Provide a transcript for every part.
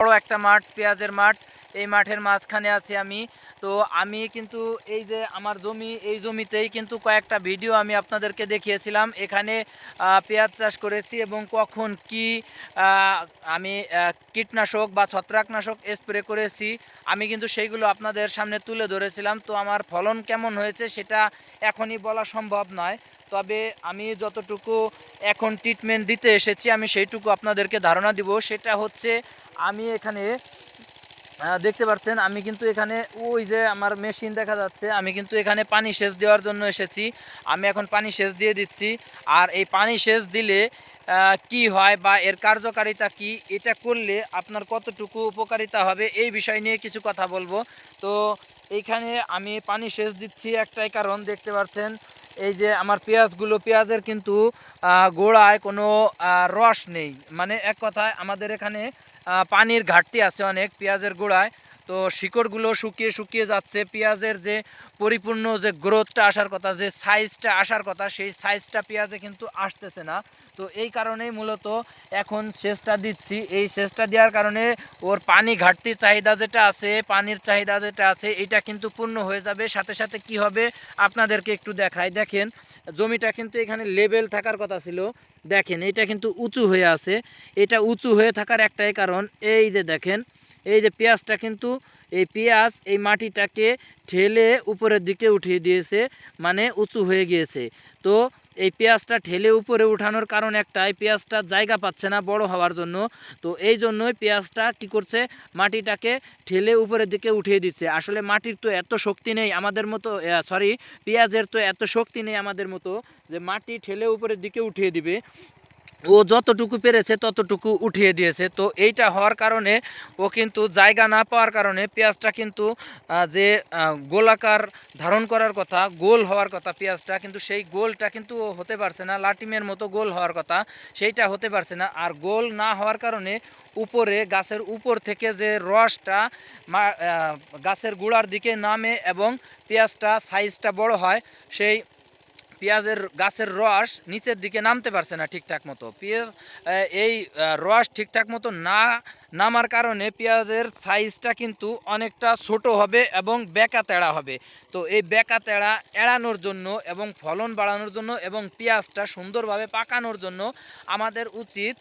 বড় একটা মাঠ, পেঁয়াজের মাঠ। এই মাঠের মাঝখানে আছি আমি। তো আমি কিন্তু এই যে আমার জমি, এই জমিতেই কিন্তু কয়েকটা ভিডিও আমি আপনাদেরকে দেখিয়েছিলাম। এখানে পেঁয়াজ চাষ করেছি এবং কখন কি আমি কীটনাশক বা ছত্রাকনাশক স্প্রে করেছি। আমি কিন্তু সেইগুলো আপনাদের সামনে তুলে ধরেছিলাম। তো আমার ফলন কেমন হয়েছে সেটা এখনই বলা সম্ভব নয়। তবে আমি যতটুকু এখন ট্রিটমেন্ট দিতে এসেছি, আমি সেইটুকু আপনাদেরকে ধারণা দিব। সেটা হচ্ছে আমি এখানে দেখতে পাচ্ছেন, আমি কিন্তু এখানে ওই যে আমার মেশিন দেখা যাচ্ছে, আমি কিন্তু এখানে পানি সেচ দেওয়ার জন্য এসেছি। আমি এখন পানি সেচ দিয়ে দিচ্ছি। আর এই পানি সেচ দিলে কি হয় বা এর কার্যকারিতা কি, এটা করলে আপনার কতটুকু উপকারিতা হবে, এই বিষয় নিয়ে কিছু কথা বলব। তো এইখানে আমি পানি সেচ দিচ্ছি একটাই কারণ, দেখতে পাচ্ছেন, এই যে আমার পেঁয়াজগুলো, পেঁয়াজের কিন্তু গোড়ায় কোনো রস নেই। মানে এক কথায় আমাদের এখানে পানির ঘাটতি আছে অনেক পেঁয়াজের গোড়ায়। তো শিকড়গুলো শুকিয়ে শুকিয়ে যাচ্ছে। পেঁয়াজের যে পরিপূর্ণ যে গ্রোথটা আসার কথা, যে সাইজটা আসার কথা, সেই সাইজটা পেঁয়াজে কিন্তু আসতেছে না। তো এই কারণেই মূলত এখন সেচটা দিচ্ছি। এই সেচটা দেওয়ার কারণে ওর পানি ঘাটতি চাহিদা যেটা আছে, পানির চাহিদা যেটা আছে, এটা কিন্তু পূর্ণ হয়ে যাবে। সাথে সাথে কি হবে আপনাদেরকে একটু দেখাই। দেখেন, জমিটা কিন্তু এখানে লেভেল থাকার কথা ছিল। দেখেন, এটা কিন্তু উঁচু হয়ে আছে। এটা উঁচু হয়ে থাকার একটাই কারণ। এই যে দেখেন এই যে পেঁয়াজটা কিন্তু এই পেঁয়াজ এই মাটিটাকে ঠেলে উপরের দিকে উঠিয়ে দিয়েছে মানে উঁচু হয়ে গিয়েছে। তো এই পেঁয়াজটা ঠেলে উপরে উঠানোর কারণ একটাই, পেঁয়াজটা জায়গা পাচ্ছে না বড় হওয়ার জন্য। তো এই জন্যই পেঁয়াজটা কী করছে, মাটিটাকে ঠেলে উপরের দিকে উঠিয়ে দিচ্ছে। আসলে মাটির তো এত শক্তি নেই আমাদের মতো সরি পেঁয়াজের তো এত শক্তি নেই আমাদের মতো যে মাটি ঠেলে উপরের দিকে উঠিয়ে দিবে। ও যতটুকু পেরেছে ততটুকু উঠিয়ে দিয়েছে। তো এইটা হওয়ার কারণে ও কিন্তু জায়গা না পাওয়ার কারণে পেঁয়াজটা কিন্তু যে গোলাকার ধারণ করার কথা, গোল হওয়ার কথা পেঁয়াজটা, কিন্তু সেই গোলটা কিন্তু ও হতে পারছে না। লাটিমের মতো গোল হওয়ার কথা সেইটা হতে পারছে না। আর গোল না হওয়ার কারণে উপরে, গাছের উপর থেকে যে রসটা গাছের গোড়ার দিকে নামে এবং পেঁয়াজটা সাইজটা বড় হয়, সেই পেঁয়াজের গাছের রস নিচের দিকে নামতে পারছে না ঠিকঠাক মতো। পেঁয়াজ এই রস ঠিকঠাক মতো না নামার কারণে পেঁয়াজের সাইজটা কিন্তু অনেকটা ছোট হবে এবং বেকা তেড়া হবে। তো এই বেকা তেড়া এড়ানোর জন্য এবং ফলন বাড়ানোর জন্য এবং পেঁয়াজটা সুন্দরভাবে পাকানোর জন্য আমাদের উচিত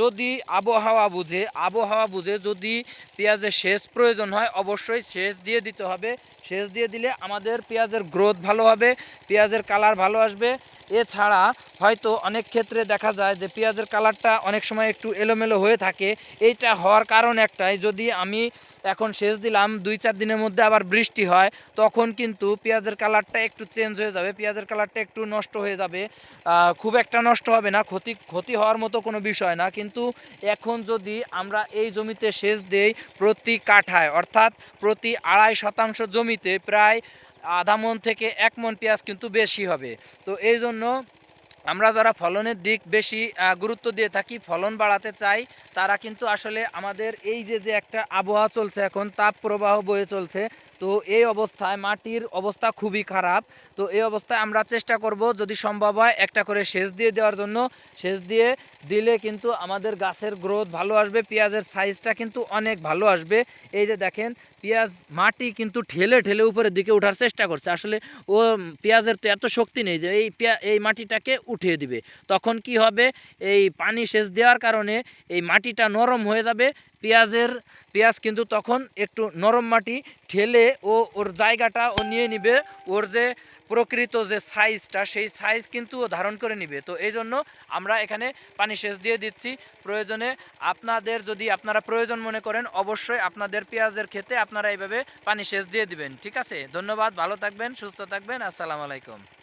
যদি আবহাওয়া বুঝে আবহাওয়া বুঝে যদি পেঁয়াজের সেচ প্রয়োজন হয়, অবশ্যই সেচ দিয়ে দিতে হবে। সেচ দিয়ে দিলে আমাদের পেঁয়াজের গ্রোথ ভালো হবে, পেঁয়াজের কালার ভালো আসবে। এছাড়া হয়তো অনেক ক্ষেত্রে দেখা যায় যে পেঁয়াজের কালারটা অনেক সময় একটু এলোমেলো হয়ে থাকে। এইটা হওয়ার কারণ একটাই, যদি আমি এখন সেচ দিলাম, দুই চার দিনের মধ্যে আবার বৃষ্টি হয়, তখন কিন্তু পেঁয়াজের কালারটা একটু চেঞ্জ হয়ে যাবে, পেঁয়াজের কালারটা একটু নষ্ট হয়ে যাবে। খুব একটা নষ্ট হবে না, ক্ষতি ক্ষতি হওয়ার মতো কোনো বিষয় না, কিন্তু এখন যদি আমরা এই জমিতে সেচ দেই প্রতি কাঠায়, অর্থাৎ প্রতি আড়াই শতাংশ জমিতে প্রায় আধা মন থেকে এক মন পেঁয়াজ কিন্তু বেশি হবে। তো এই জন্য আমরা যারা ফলনের দিক বেশি গুরুত্ব দিয়ে থাকি, ফলন বাড়াতে চাই, তারা কিন্তু আসলে আমাদের এই যে যে একটা আবহাওয়া চলছে এখন তাপ প্রবাহ বয়ে চলছে তো এই অবস্থায় মাটির অবস্থা খুবই খারাপ। তো এই অবস্থায় আমরা চেষ্টা করব যদি সম্ভব হয় একটা করে সেচ দিয়ে দেওয়ার জন্য। সেচ দিয়ে দিলে কিন্তু আমাদের গাছের গ্রোথ ভালো আসবে, পেঁয়াজের সাইজটা কিন্তু অনেক ভালো আসবে। এই যে দেখেন, পেঁয়াজ মাটি কিন্তু ঠেলে ঠেলে উপরের দিকে ওঠার চেষ্টা করছে। আসলে ও পেঁয়াজের তো এত শক্তি নেই যে এই এই মাটিটাকে উঠিয়ে দিবে। তখন কি হবে? এই পানি সেচ দেওয়ার কারণে এই মাটিটা নরম হয়ে যাবে। পেঁয়াজের, পেঁয়াজ কিন্তু তখন একটু নরম মাটি ঠেলে ও ওর জায়গাটা ও নিয়ে নিবে, ওর যে প্রকৃত যে সাইজটা, সেই সাইজ কিন্তু ও ধারণ করে নিবে। তো এই জন্য আমরা এখানে পানি সেচ দিয়ে দিচ্ছি। প্রয়োজনে আপনাদের যদি আপনারা প্রয়োজন মনে করেন, অবশ্যই আপনাদের পেঁয়াজের ক্ষেত্রে আপনারা এইভাবে পানি সেচ দিয়ে দিবেন। ঠিক আছে? ধন্যবাদ, ভালো থাকবেন, সুস্থ থাকবেন, আসসালামু আলাইকুম।